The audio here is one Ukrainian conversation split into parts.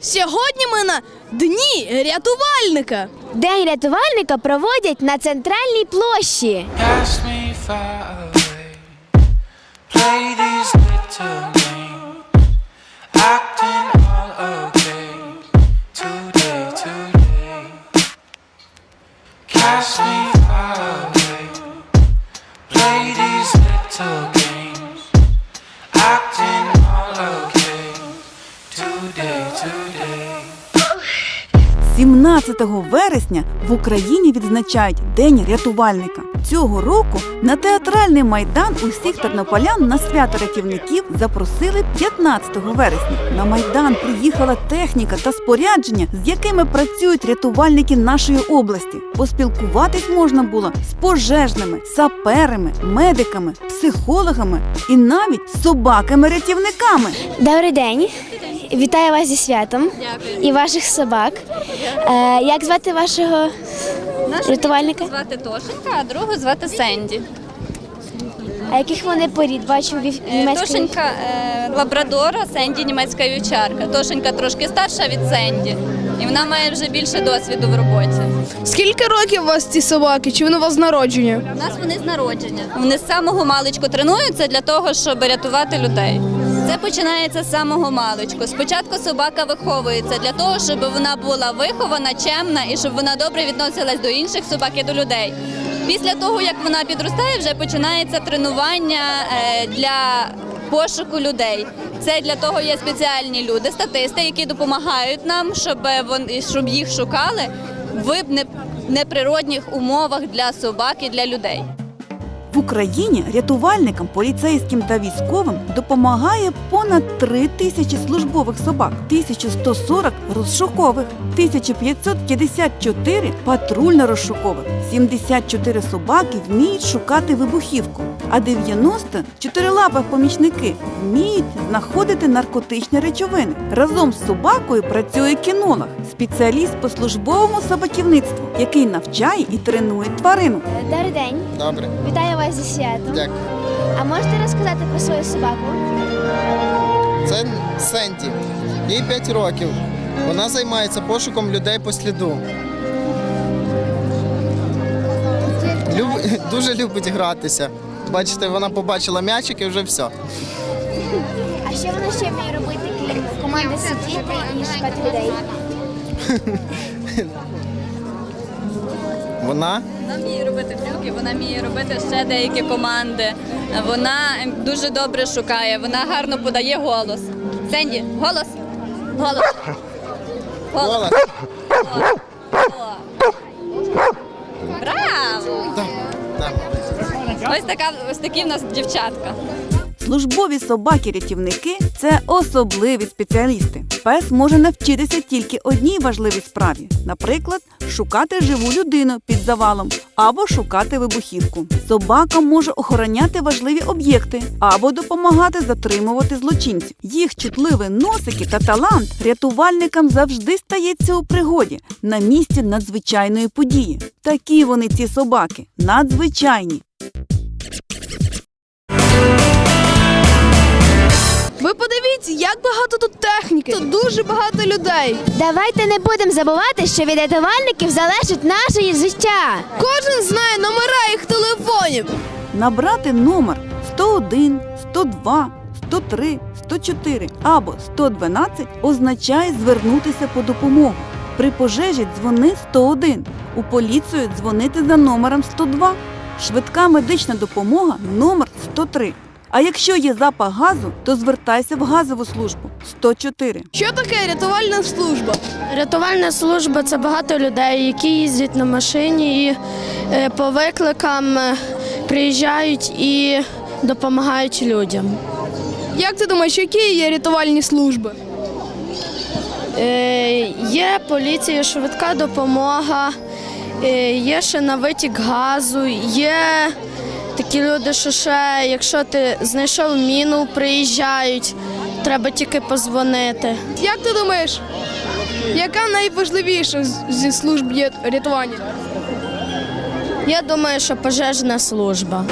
Сьогодні ми на дні рятувальника. День рятувальника проводять на центральній площі. 17 вересня в Україні відзначають День рятувальника. Цього року на театральний майдан усіх тернополян на свято рятівників запросили 15 вересня. На майдан приїхала техніка та спорядження, з якими працюють рятувальники нашої області. Поспілкуватись можна було з пожежними, саперами, медиками, психологами і навіть собаками-рятівниками. Добрий день. Вітаю вас зі святом і ваших собак. Е, як звати вашого Нашу рятувальника? звати Тошенька, а другу звати Сенді. А яких вони порід? Бачу Е. Тошенька е, лабрадора, Сенді німецька вівчарка. Тошенька трошки старша від Сенді. І вона має вже більше досвіду в роботі. Скільки років у вас ці собаки? Чи вони у вас з народження? У нас вони з народження. Вони з самого маличку тренуються для того, щоб рятувати людей. Це починається з самого маличку. Спочатку собака виховується для того, щоб вона була вихована, чемна і щоб вона добре відносилась до інших собак і до людей. Після того, як вона підростає, вже починається тренування е, для пошуку людей. Це для того є спеціальні люди, статисти, які допомагають нам, щоб вони щоб їх шукали в неприродних умовах для собак і для людей. В Україні рятувальникам, поліцейським та військовим допомагає понад 3 тисячі службових собак, 1140 розшукових, 1554 патрульно-розшукових, 74 собаки вміють шукати вибухівку, а 90 чотирилапих помічники вміють знаходити наркотичні речовини. Разом з собакою працює кінолог, спеціаліст по службовому собаківництву, який навчає і тренує тварину. Добрий день. Добре, Вітаю вас зі святом. дякую. А можете розказати про свою собаку? Це Сенді. Їй 5 років. Вона займається пошуком людей по сліду. Люб... Дуже любить гратися. Бачите, вона побачила м'ячик і вже все. А що вона ще вміє робити, крім команди сидіти і шукати людей? Вона Вона вміє робити трюки, вона вміє робити ще деякі команди. Вона дуже добре шукає, вона гарно подає голос. Сенді, голос. Голос. Голос. Голос. Браво! Ось така, ось такі в нас дівчатка. Службові собаки-рятівники це особливі спеціалісти. Пес може навчитися тільки одній важливій справі, наприклад, шукати живу людину під завалом або шукати вибухівку. Собака може охороняти важливі об'єкти або допомагати затримувати злочинців. Їх чутливі носики та талант рятувальникам завжди стається у пригоді на місці надзвичайної події. Такі вони ці собаки надзвичайні. Багато тут техніки. Тут дуже багато людей. Давайте не будемо забувати, що від рятувальників залежить наше життя. Кожен знає номера їх телефонів. Набрати номер 101, 102, 103, 104 або 112 означає звернутися по допомогу. При пожежі дзвони 101, у поліцію дзвонити за номером 102. Швидка медична допомога номер 103. А якщо є запах газу, то звертайся в газову службу 104. Що таке рятувальна служба? Рятувальна служба це багато людей, які їздять на машині і е, по викликам е, приїжджають і допомагають людям. Як ти думаєш, які є рятувальні служби? Е, Є поліція, швидка допомога, е, є ще на витік газу, є такі люди, що ще, якщо ти знайшов міну, приїжджають, треба тільки позвонити. Як ти думаєш, яка найважливіша зі служб рятування? Я думаю, що пожежна служба.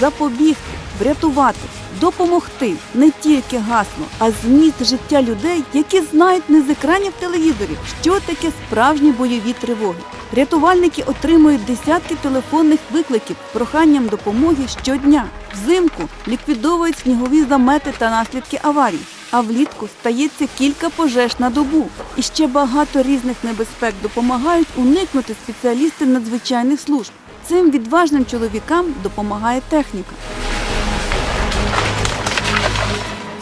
Запобігти врятувати, допомогти не тільки гасло, а зміст життя людей, які знають не з екранів телевізорів, що таке справжні бойові тривоги. Рятувальники отримують десятки телефонних викликів проханням допомоги щодня. Взимку ліквідовують снігові замети та наслідки аварій. А влітку стається кілька пожеж на добу. І ще багато різних небезпек допомагають уникнути спеціалісти надзвичайних служб. Цим відважним чоловікам допомагає техніка.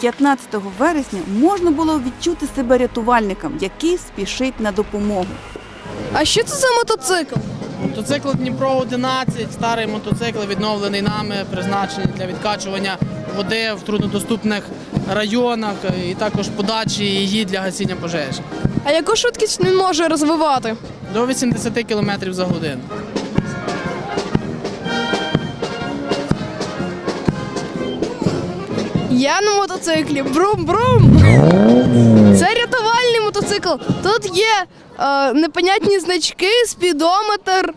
15 вересня можна було відчути себе рятувальником, який спішить на допомогу. А що це за мотоцикл? Мотоцикл Дніпро 11, старий мотоцикл, відновлений нами, призначений для відкачування води в труднодоступних районах і також подачі її для гасіння пожежі. А яку швидкість він може розвивати? До 80 км за годину. Я на мотоциклі. Брум-брум. Це рятувальний мотоцикл. Тут є е, непонятні значки, спідометр,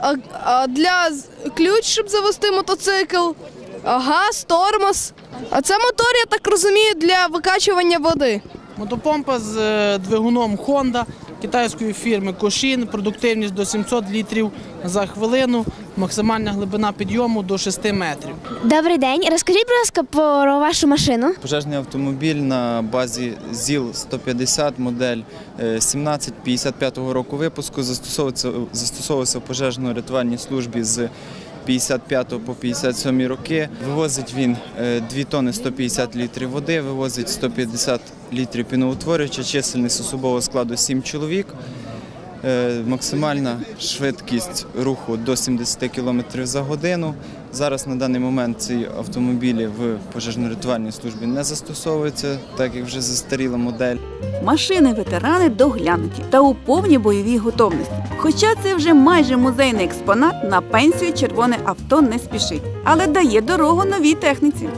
е, е, для ключ, щоб завести мотоцикл, газ, тормоз. А це мотор, я так розумію, для викачування води. Мотопомпа з е, двигуном Honda китайської фірми Кошін, продуктивність до 700 літрів за хвилину, максимальна глибина підйому до 6 метрів. Добрий день. Розкажіть, будь ласка, про вашу машину. Пожежний автомобіль на базі ЗІЛ-150 модель е, 1755 року випуску застосовується, застосовувався в пожежно-рятувальній службі з 55 по 57 роки. Вивозить він 2 тонни 150 літрів води, вивозить 150 літрів піноутворювача, чисельність особового складу 7 чоловік. Е, Максимальна швидкість руху до 70 км за годину. Зараз на даний момент ці автомобілі в пожежно-рятувальній службі не застосовуються, так як вже застаріла модель. Машини ветерани доглянуті та у повній бойовій готовності. Хоча це вже майже музейний експонат, на пенсію червоне авто не спішить, але дає дорогу новій техніці.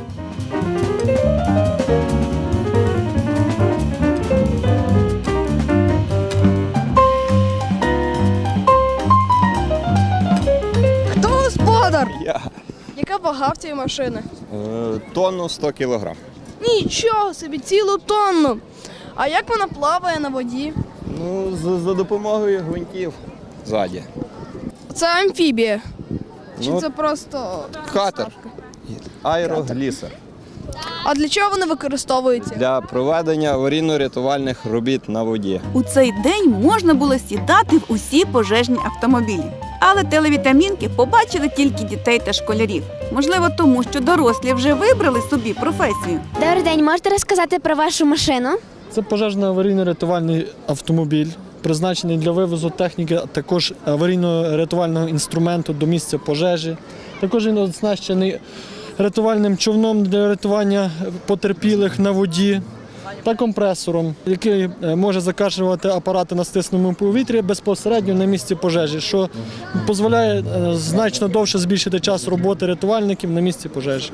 Господар? Я Яка вага в цієї машини? е, тонну 100 кілограм. Нічого собі, цілу тонну. А як вона плаває на воді? Ну, за, за допомогою гвинтів ззаді. Це амфібія. Чи Ну, це просто. Катер. Аероглісер А для чого вони використовуються? для проведення аварійно-рятувальних робіт на воді. У цей день можна було сідати в усі пожежні автомобілі. Але телевітамінки побачили тільки дітей та школярів. Можливо, тому що дорослі вже вибрали собі професію. Добрий день. Можете розказати про вашу машину? Це пожежно-аварійно-рятувальний автомобіль, призначений для вивозу техніки, а також аварійно-рятувального інструменту до місця пожежі. Також він оснащений рятувальним човном для рятування потерпілих на воді та компресором, який е, може закачувати апарати на стисненому повітрі безпосередньо на місці пожежі, що дозволяє е, значно довше збільшити час роботи рятувальників на місці пожежі.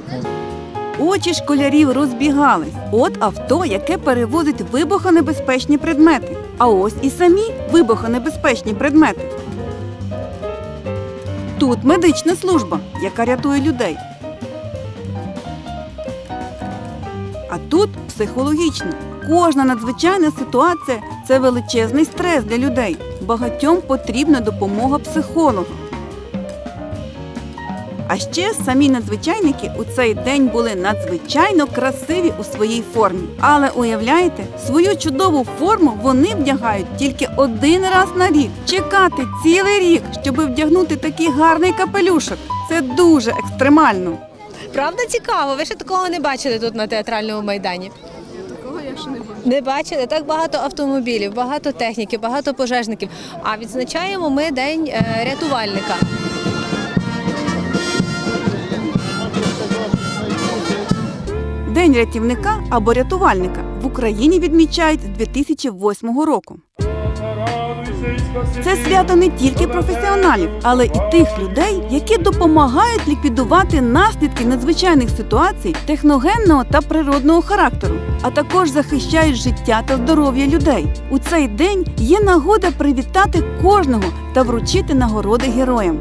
Очі школярів розбігались. От авто, яке перевозить вибухонебезпечні предмети. А ось і самі вибухонебезпечні предмети. Тут медична служба, яка рятує людей. Тут психологічна. Кожна надзвичайна ситуація це величезний стрес для людей. Багатьом потрібна допомога психолога. А ще самі надзвичайники у цей день були надзвичайно красиві у своїй формі. Але уявляєте, свою чудову форму вони вдягають тільки один раз на рік. Чекати цілий рік, щоб вдягнути такий гарний капелюшок. Це дуже екстремально. Правда цікаво, ви ще такого не бачили тут на театральному майдані. Такого я ще не бачу. Не бачили так багато автомобілів, багато техніки, багато пожежників. А відзначаємо ми день е, рятувальника. День рятівника або рятувальника в Україні відмічають з 2008 року. Це свято не тільки професіоналів, але і тих людей, які допомагають ліквідувати наслідки надзвичайних ситуацій техногенного та природного характеру, а також захищають життя та здоров'я людей. У цей день є нагода привітати кожного та вручити нагороди героям.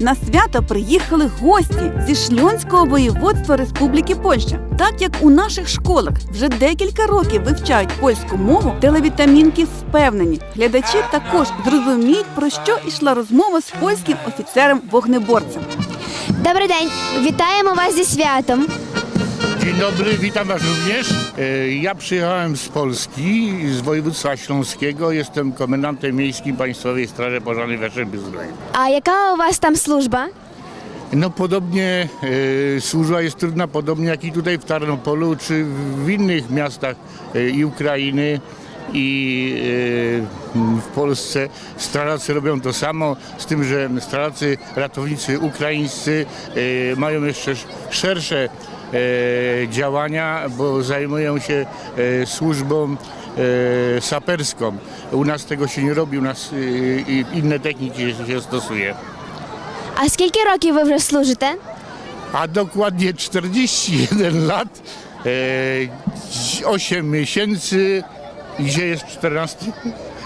На свято приїхали гості зі Шльонського воєводства Республіки Польща. Так як у наших школах вже декілька років вивчають польську мову, телевітамінки впевнені, глядачі також зрозуміють, про що йшла розмова з польським офіцером-вогнеборцем. Добрий день, вітаємо вас зі святом. Dzień dobry, witam Was również. E, ja przyjechałem z Polski, z województwa śląskiego. Jestem komendantem miejskim Państwowej Straży Pożarnej w Jastrzębiu-Zdroju. A jaka u Was tam służba? No podobnie e, służba jest trudna, podobnie jak i tutaj w Tarnopolu, czy w innych miastach e, i Ukrainy i w Polsce strażacy robią to samo, z tym, że strażacy ratownicy ukraińscy mają jeszcze szersze działania, bo zajmują się e, służbą e, saperską. U nas tego się nie robi, u nas e, i inne techniki się- się stosuje. А скільки років ви вже служите? a dokładnie 41 lat, e, 8 miesięcy i gdzie jest 14?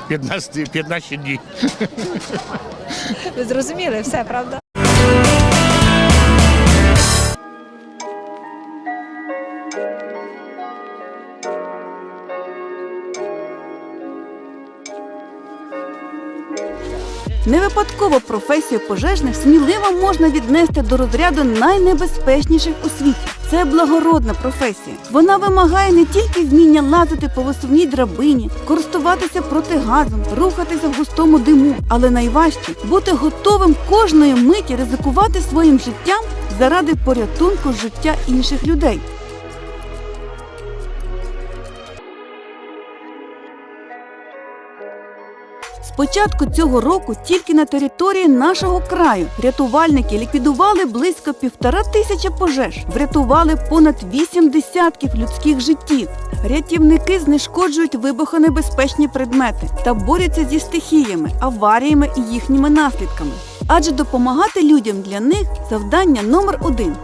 15, 15 dni. Ви зрозуміли все, правда? Не випадково професію пожежних сміливо можна віднести до розряду найнебезпечніших у світі. Це благородна професія. Вона вимагає не тільки вміння лазити по висувній драбині, користуватися протигазом, рухатися в густому диму, але найважче бути готовим кожної миті ризикувати своїм життям заради порятунку життя інших людей. Початку цього року тільки на території нашого краю рятувальники ліквідували близько півтора тисячі пожеж, врятували понад вісім десятків людських життів. Рятівники знешкоджують вибухонебезпечні предмети та борються зі стихіями, аваріями і їхніми наслідками. Адже допомагати людям для них завдання номер один.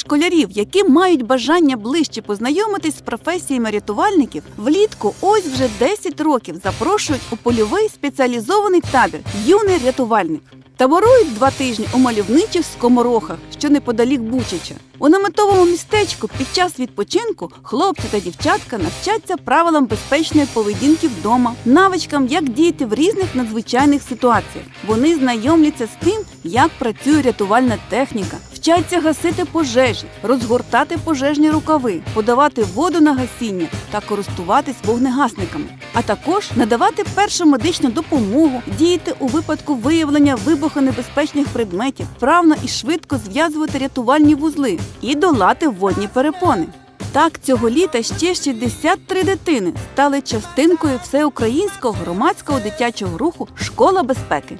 Школярів, які мають бажання ближче познайомитись з професіями рятувальників, влітку ось вже 10 років запрошують у польовий спеціалізований табір Юний рятувальник. Таборують два тижні у мальовничих скоморохах, що неподалік Бучача. У наметовому містечку під час відпочинку хлопці та дівчатка навчаться правилам безпечної поведінки вдома, навичкам, як діяти в різних надзвичайних ситуаціях. Вони знайомляться з тим, як працює рятувальна техніка, вчаться гасити пожежі, розгортати пожежні рукави, подавати воду на гасіння та користуватись вогнегасниками, а також надавати першу медичну допомогу, діяти у випадку виявлення вибухонебезпечних предметів, вправно і швидко зв'язувати рятувальні вузли і долати водні перепони. Так, цього літа ще 63 дитини стали частинкою всеукраїнського громадського дитячого руху Школа безпеки.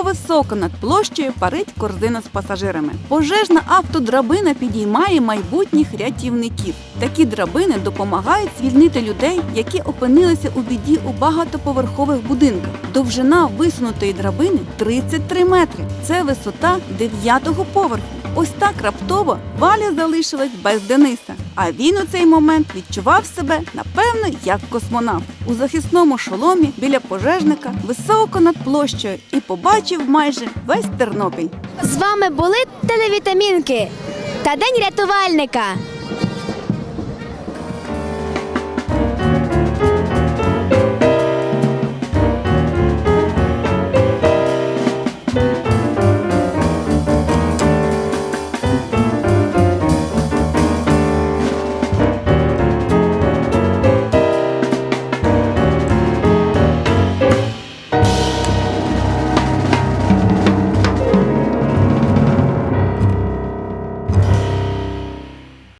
Високо-високо над площею парить корзина з пасажирами. Пожежна автодрабина підіймає майбутніх рятівників. Такі драбини допомагають звільнити людей, які опинилися у біді у багатоповерхових будинках. Довжина висунутої драбини 33 метри. Це висота 9-го поверху. Ось так раптово Валя залишилась без Дениса. А він у цей момент відчував себе, напевно, як космонавт у захисному шоломі біля пожежника, високо над площею і побачив майже весь Тернопіль. З вами були телевітамінки та День рятувальника.